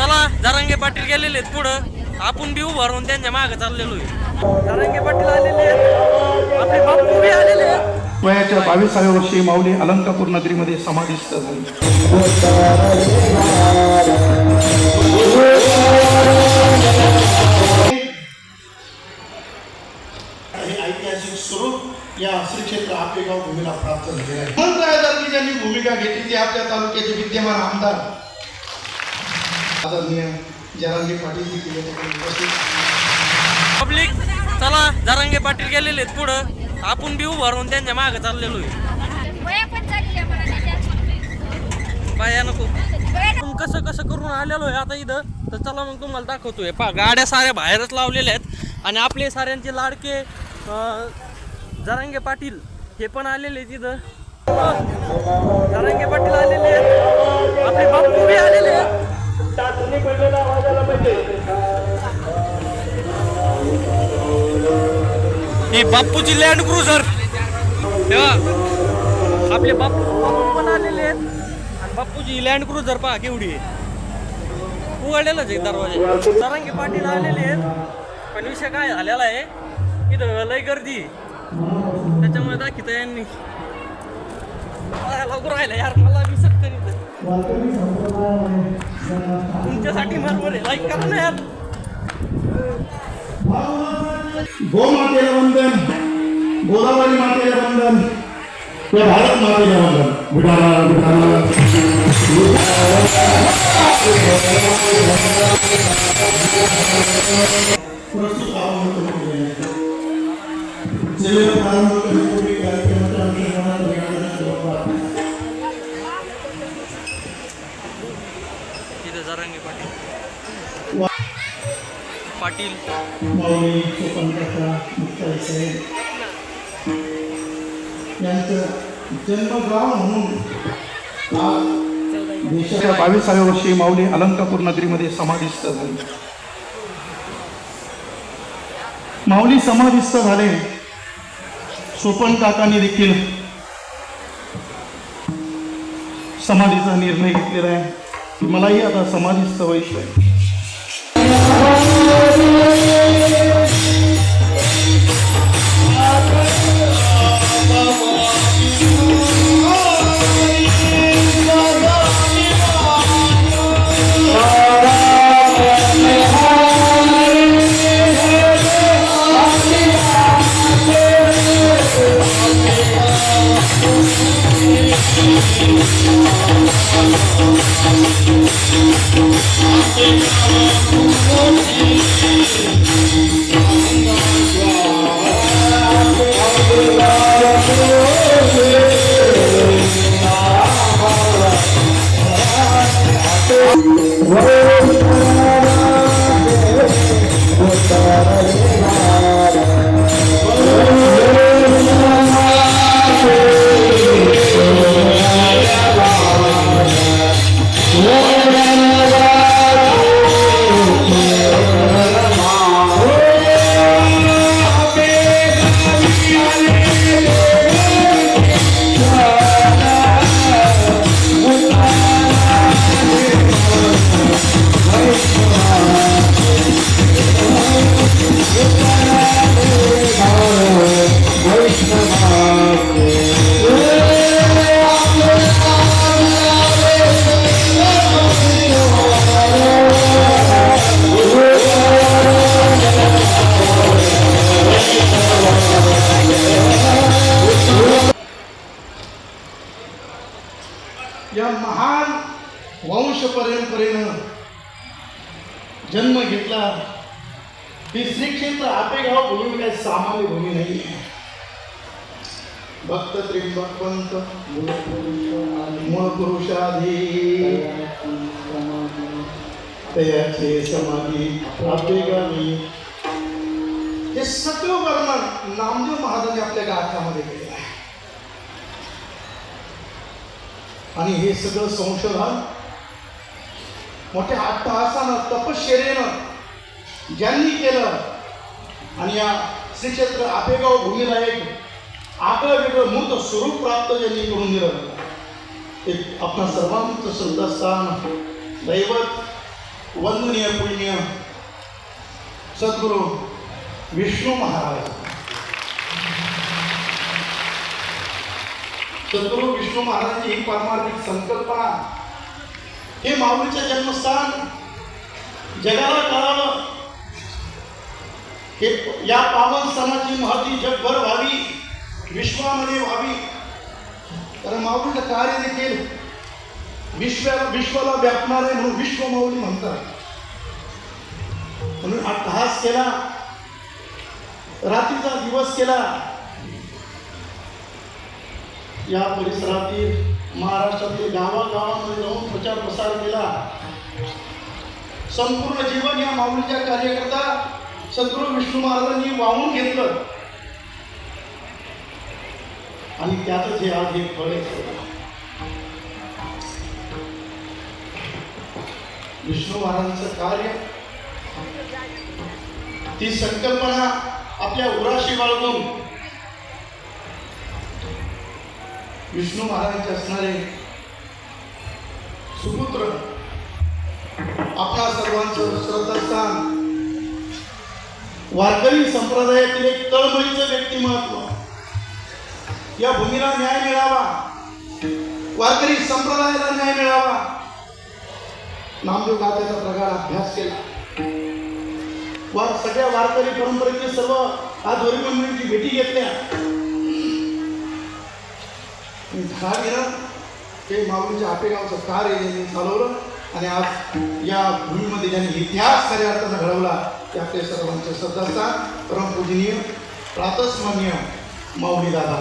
चला जरांगे पाटील गेलेले आहेत पुढं. आपण बी उभं राहून त्यांच्या मागे चाललेलो आहे. जरांगे पाटील आलेले आहेत. आपले बापू बी आलेले आहेत. वयाच्या बावीसाव्या वर्षी माऊली अलंकापूर नगरीमध्ये समाधिस्थ झाली. हे ऐतिहासिक स्वरूप या श्री क्षेत्र आपेगाव भूमीला प्राप्त झालेलं आहे. ज्यांनी भूमिका घेतली ती आपल्या तालुक्याचे विद्यमान आमदार आदरणीय जरांगे पाटील पब्लिक चला जरांगे पाटील गेलेले आहेत पुढं. आपण बी उभं राहून त्यांच्या मागे चाललेलो आहे. पाया नको. कसं कसं करून आलेलो आहे आता इथं? तर चला मग तुम्हाला दाखवतोय. पा गाड्या साऱ्या बाहेरच लावलेल्या आहेत. आणि आपले साऱ्यांचे लाडके जरांगे पाटील हे पण आलेले आहेत इथं. जरांगे पाटील आलेले आहेत. ही बाप्पूची लँड क्रुझर तेव्हा आपले बाप्पू बाप्पू पण आलेले आहेत. आणि बाप्पूची लँड क्रुझर पहा केवढी आहे. उघडलेलंच आहे दरवाजे. तरंगी पाटील आलेले आहेत. पण विषय काय झालेला आहे इथं लय गर्दी त्याच्यामुळे दाखित यांनी. लवकर राहिलं यार मला मी सटकन इथं. तुमच्यासाठी बरोबर आहे. लाईक करा ना यार. गोमातेला वंदन गोदावरी मातेला वंदन या भारत मातेला वंदन. बुडाला बुडाला पाटील. यांचं जन्मगाव म्हणून देशाच्या बावीसाव्या वर्षी माऊली अलंकापूर नगरीमध्ये समाधिस्थ झाले. माऊली समाधिस्थ झाले. सोपन काकांनी देखील समाधीचा निर्णय घेतलेला आहे. मलाही आता समाधिस्थ व्हायचं आहे. या तिसरी क्षेत्र आपेगाव भूमी काही सामान्य भूमी नाही भक्त त्रिंबक पंत मूळ पुरुषाधी तयाचे समाधी आपेगावी हे सगळं वर्णन नामदेव महाराजांनी आपल्या गाथामध्ये केलेलं आहे। आणि हे सगळं संशोधन मोठ्या अट्टहासानं तपश्चर्येनं ज्यांनी केलं आणि या श्रीक्षेत्र आपेगाव भूमीला एक आगळं वेगळं मूर्त स्वरूप प्राप्त ज्यांनी करून दिलं. ते आपला सर्वांचं श्रद्धास्थान दैवत वंदनीय पुण्य सद्गुरू विष्णू महाराज. सद्गुरू विष्णू महाराजांची ही पारमार्थिक संकल्पना हे माऊलीचं जन्मस्थान जगाला कळावं हे या पावन सणाची महती जगभर व्हावी विश्वामध्ये व्हावी. कारण माऊलीचं कार्य देखील विश्वाला विश्वाला व्यापणारे म्हणून विश्व माऊली म्हणतात. म्हणून अट्टहास केला. रात्रीचा दिवस केला. या परिसरातील महाराष्ट्रातील गावागावामध्ये जाऊन प्रचार प्रसार केला. संपूर्ण जीवन या माऊलीच्या कार्यकर्ता सद्गुरू विष्णू महाराजांनी वाहून घेतलं. आणि त्यातच हे आज हे फळ विष्णू महाराजांचं कार्य ती संकल्पना आपल्या उराशी बाळगून विष्णू महाराजांचे असणारे सुपुत्र आपल्या सर्वांचं श्रद्धास्थान वारकरी संप्रदायातील एक तळमळीचं व्यक्तिमत्व. या भूमीला न्याय मिळावा. वारकरी संप्रदायाला न्याय मिळावा. नामदेव गाथेचा प्रकार अभ्यास केला. वार सगळ्या वारकरी परंपरेतील सर्व आध्वरी मंडळींची भेटी घेतल्या. आणि धाड ते माऊलीच्या आपेगावचं कार त्यांनी चालवलं. आणि आज या भूमीमध्ये ज्यांनी इतिहास खऱ्या अर्थानं घडवला ते आपले सर्वांचे श्रद्धास्थान परमपूजनीय प्रातस्मरणीय माऊली दादा.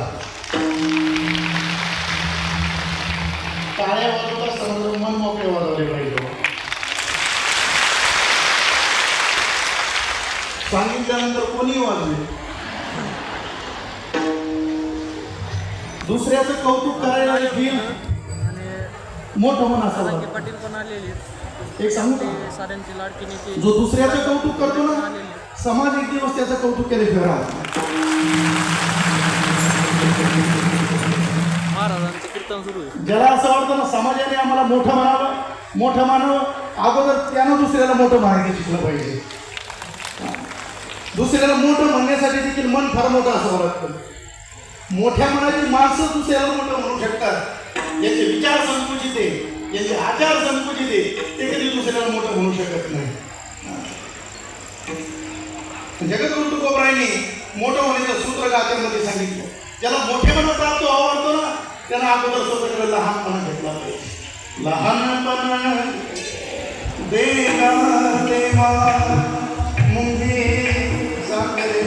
टाळ्या वाजवता समजा मन मोकळे वाजवले पाहिजे. सांगितल्यानंतर कोणी वाजले दुसऱ्याचं कौतुक करायला देखील मोठं मन असावं जरांगे पाटील पण आलेले एक सांगू का? ते साऱ्यांची लाडकी नेते जो दुसऱ्याचं कौतुक करतो ना समाज एक दिवस त्याचं कौतुक केल्याशिवाय राहत महाराजांचं कीर्तन सुरू आहे. ज्याला असं वाटतं ना समाजाने आम्हाला मोठं म्हणावं मोठं मानावं अगोदर त्यानं दुसऱ्याला मोठं म्हणायचं शिकलं पाहिजे. दुसऱ्याला मोठं म्हणण्यासाठी देखील मन फार मोठं असावं लागतं मोठ्या मनाची माणसं दुसऱ्याला मोठं म्हणू शकतात. याचे विचार संकुचित आहे यांचे आचार संकुचित आहे ते कधी दुसऱ्याला मोठं म्हणू शकत नाही. जगद्गुरु तुकोबरायांनी मोठं होण्याचं सूत्र गात्यामध्ये सांगितलं. ज्याला मोठेपणा प्राप्त आवडतो ना त्याला अगोदर स्वतःकडे लहानपणा घेतला पाहिजे. लहानपणा देगा देवा मुंगे साखरे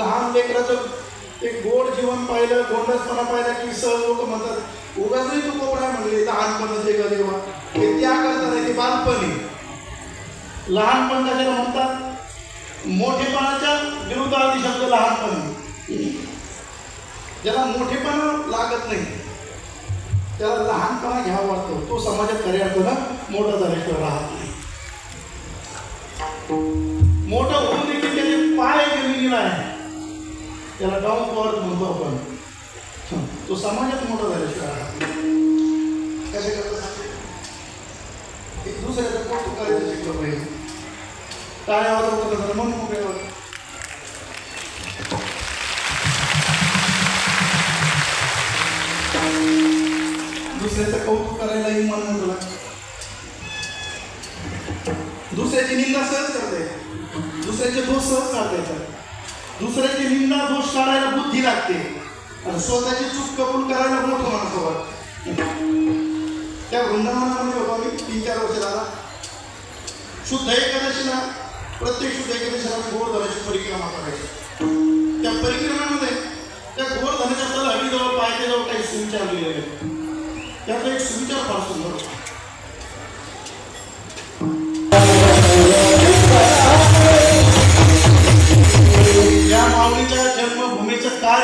लहान लेकराचं एक गोड जीवन पाहिलं गोंडसपणा पाहिला की सहज लोक म्हणतात उगाच नाही तू कोपरा म्हणले लहानपण जे देवा हे त्या करता नाही ते बालपणी. लहानपण कशाला म्हणतात मोठेपणाच्या विरुद्धार्थी शब्द लहानपण. ज्याला मोठेपणा लागत नाही त्याला लहानपणा घ्यावा वाटतो. तो समाजात खऱ्या अर्थानं मोठा झाल्याशिवाय राहत नाही. मोठं होऊन देखील त्याचे पाय जमिनीला आहे त्याला डाऊन टू म्हणतो आपण. तो समाजात मोठा झाल्याशिवाय राहत एक दुसऱ्याचं कौतुक करायचं शिकलं पाहिजे. टाळ्या वाजवता तर मन मोकळे होतं. दुसऱ्याचं कौतुक करायलाही मन मोकळं दुसऱ्याची निंदा सहज करता येते. दुसऱ्याचे दोष सहज काढता येतात. दुसऱ्याची निंदा दोष काढायला बुद्धी लागते. आणि स्वतःची चूक कबूल करायला मोठं माणसं त्या वृंदावनामध्ये बाबा मी तीन चार वर्ष झाला. शुद्ध एकादशीला प्रत्येक शुद्ध एकादशीला आम्ही गोवर्धनाची परिक्रमा करायची. त्या परिक्रमामध्ये त्या गोवर्धनाच्या तल हडीजवळ पायथ्याजवळ काही सुविचार लिहिलेले त्यातला एक सुविचार फार सुंदर होता.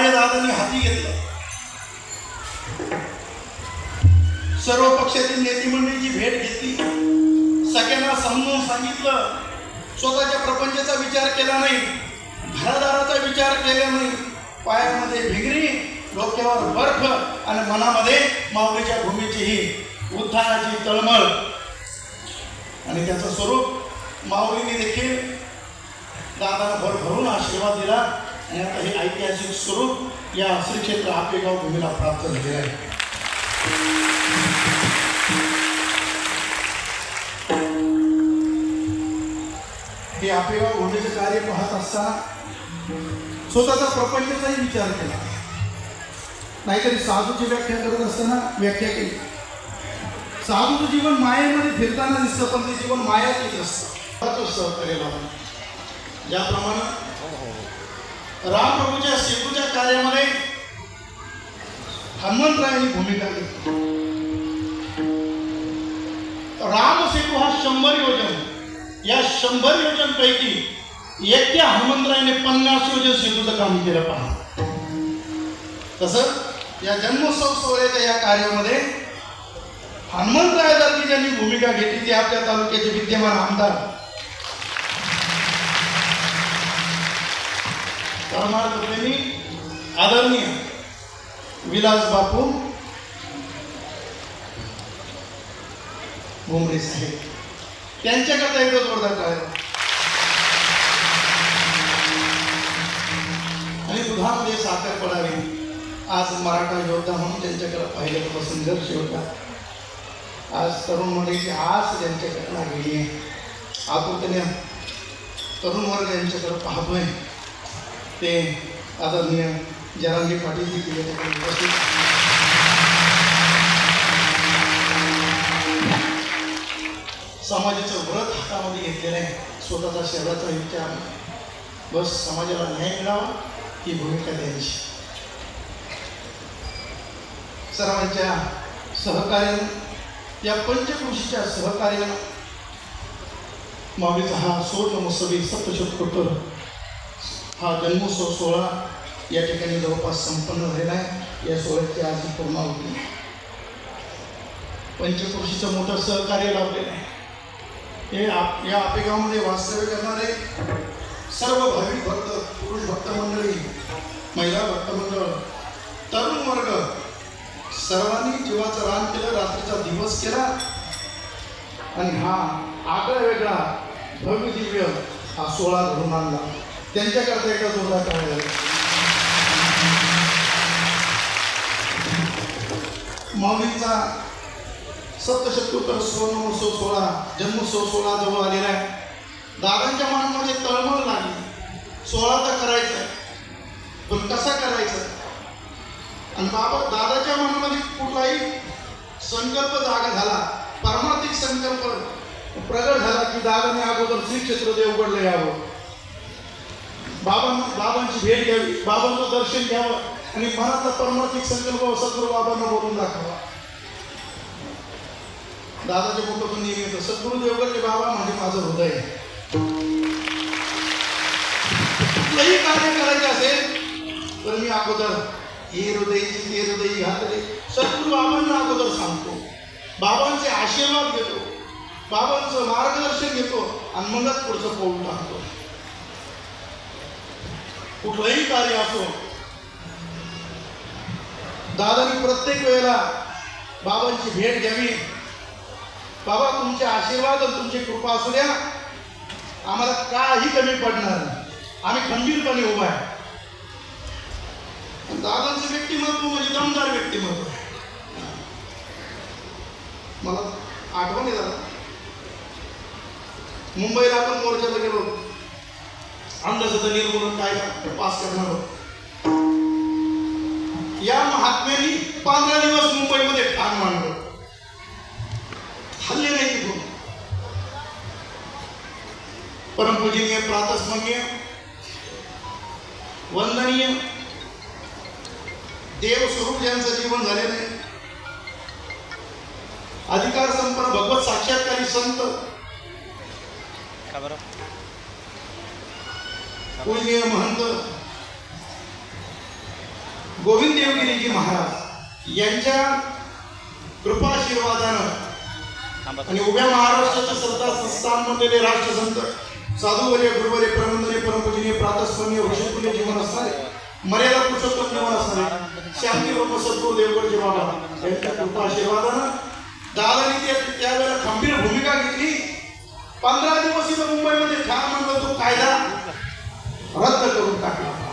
जन्मभूमीचं दादांनी हाती घेतलं. सर्व पक्षातील नेते मंडळीची भेट घेतली. सगळ्यांना समजून सांगितलं. स्वतःच्या प्रपंचाचा विचार केला नाही. घरादाराचा विचार केला नाही. पायामध्ये भिगरी डोक्यावर बर्फ आणि मनामध्ये माऊलीच्या भूमीची ही तळमळ. आणि त्याचं स्वरूप माऊलीने देखील दादाला भरभरून आशीर्वाद दिला. आणि आता हे ऐतिहासिक स्वरूप या श्री क्षेत्र आपेगाव भूमीला प्राप्त झाले आहे. हे आपेगाव भूमीचं कार्य पाहत असताना स्वतःचा प्रपंचाचाही विचार केला. नाहीतरी साधूची व्याख्या करत असताना व्याख्या केली. साधूचं जीवन मायेमध्ये फिरताना दिसतं पण ते जीवन मायातीत असतं. सहकार्य लावून ज्याप्रमाणे रामप्रभूच्या सेतूच्या कार्यामध्ये हनुमंतरायांनी भूमिका घेतली. राम सेतू हा शंभर योजन. या शंभर योजन पैकी एकट्या हनुमंतरायाने पन्नास योजन सेतूचं काम केलं पहा तसं या जन्मोत्सव सोहळ्याच्या या कार्यामध्ये हनुमंतरायासारखी ज्यांनी भूमिका घेतली ती आपल्या तालुक्याचे विद्यमान आमदार धर्मार्थप्रेमी आदरणीय विलास बापू भुमरे साहेब. त्यांच्याकरता एकदा जोरदार आहे. आणि दुधामध्ये साखर पडावी. आज मराठा योद्धा म्हणून त्यांच्याकडे पाहिल्यापासून संघर्ष होता. आज तरुण मंडळीची आस त्यांच्याकडे लागलेली आहे. आतुरतेने तरुण वर्ग यांच्याकडे पाहतोय. ते आदरणीय जरांगी पाटील देखील उपस्थित. समाजाचं व्रत हातामध्ये घेतलेलं आहे. स्वतःचा शहराचा विचार. बस समाजाला न्याय मिळावा ही भूमिका द्यायची सर्वांच्या सहकार्यानं या पंचकृषीच्या सहकार्यानं माऊलीचा हा सुवर्ण महोत्सवी सप्तशतकोत्तर. हा जन्मोत्सव सोहळा या ठिकाणी जवळपास संपन्न झालेला आहे. या सोहळ्याची आज पूर्ण होती पंचकृषीचं मोठं सहकार्य लाभलेलं आहे. हे आप या आपेगावमध्ये वास्तव्य करणारे सर्व भाविक भक्त पुरुष भक्त मंडळी महिला भक्त मंडळ तरुण वर्ग सर्वांनी जीवाचं रान केलं रात्रीचा दिवस केला. आणि हा आगळा वेगळा भव्य दिव्य हा सोहळा घडून आणला. त्यांच्याकरता एकदा जोरदार टाळ्या झाल्या. माऊलींचा सप्तशत्रुकर सुवर्ण सोळा सोहळा जन्मोत्सव जवळ आलेला आहे. दादांच्या मनामध्ये तळमळ लागली. सोळा तर करायचा पण कसा करायचा? आणि बाबा दादाच्या मनामध्ये कुठलाही संकल्प जागा झाला पारमार्थिक संकल्प प्रगट झाला की दादाने अगोदर श्री क्षेत्र देवगडला यावं. बाबांना बाबांची भेट घ्यावी बाबांचं दर्शन घ्यावं आणि मनाचा परमार्थिक संकल्प सद्गुरू बाबांना बोलून दाखवा. दादाच्या मुखातून नेहमी येतं सद्गुरू देवगडचे बाबा म्हणजे माझं हृदय कुठलंही कार्य करायचं असेल तर मी अगोदर हे हृदय ते हृदय घातले सद्गुरू बाबांना अगोदर सांगतो. बाबांचे आशीर्वाद घेतो. बाबांचं मार्गदर्शन घेतो आणि मगच पुढचं पाऊल टाकतो. कुठलंही कार्य असो दादानी प्रत्येक वेळेला बाबांची भेट घ्यावी. बाबा तुमचे आशीर्वाद आणि तुमची कृपा असू द्या. आम्हाला काही कमी पडणार आम्ही खंबीरपणे उभा आहे. दादांचं व्यक्तिमत्व म्हणजे दमदार व्यक्तिमत्व आहे. मला आठवण आहे दादा. मुंबईला आपण मोर्चाला गेलो अंधश्रद्धा निर्मूलन काय पास करणार या महात्म्यांनी पंधरा दिवस मुंबईमध्ये ठाण मांडलं. हल्ले नाही तिथून परमपूजनीय प्रातस्मरणीय वंदनीय देवस्वरूप यांचं ज्यांचं जीवन झालेलं आहे. अधिकार संपन्न भगवत साक्षात्कारी संत. का पूजनीय महंत गोविंद देवगिरीजी महाराज यांच्या कृपाशीर्वादानं आणि उभ्या महाराष्ट्राचे सरदार स्थान बनलेले राष्ट्रसंत साधुवर्य गुरुवर्य प्रबंधने परमपूजनीय प्रातस्मरणीय ऋषिकुल्य जीवन असणारे मर्यादा पुरुषोत्तम जीवन असणारे शांती व सद्गुरू देवगडचे बाबा यांच्या कृपा आशीर्वादानं दादानी त्या त्यावेळेला खंबीर भूमिका घेतली. पंधरा दिवस इथं मुंबईमध्ये ठाम रद्द करून टाकला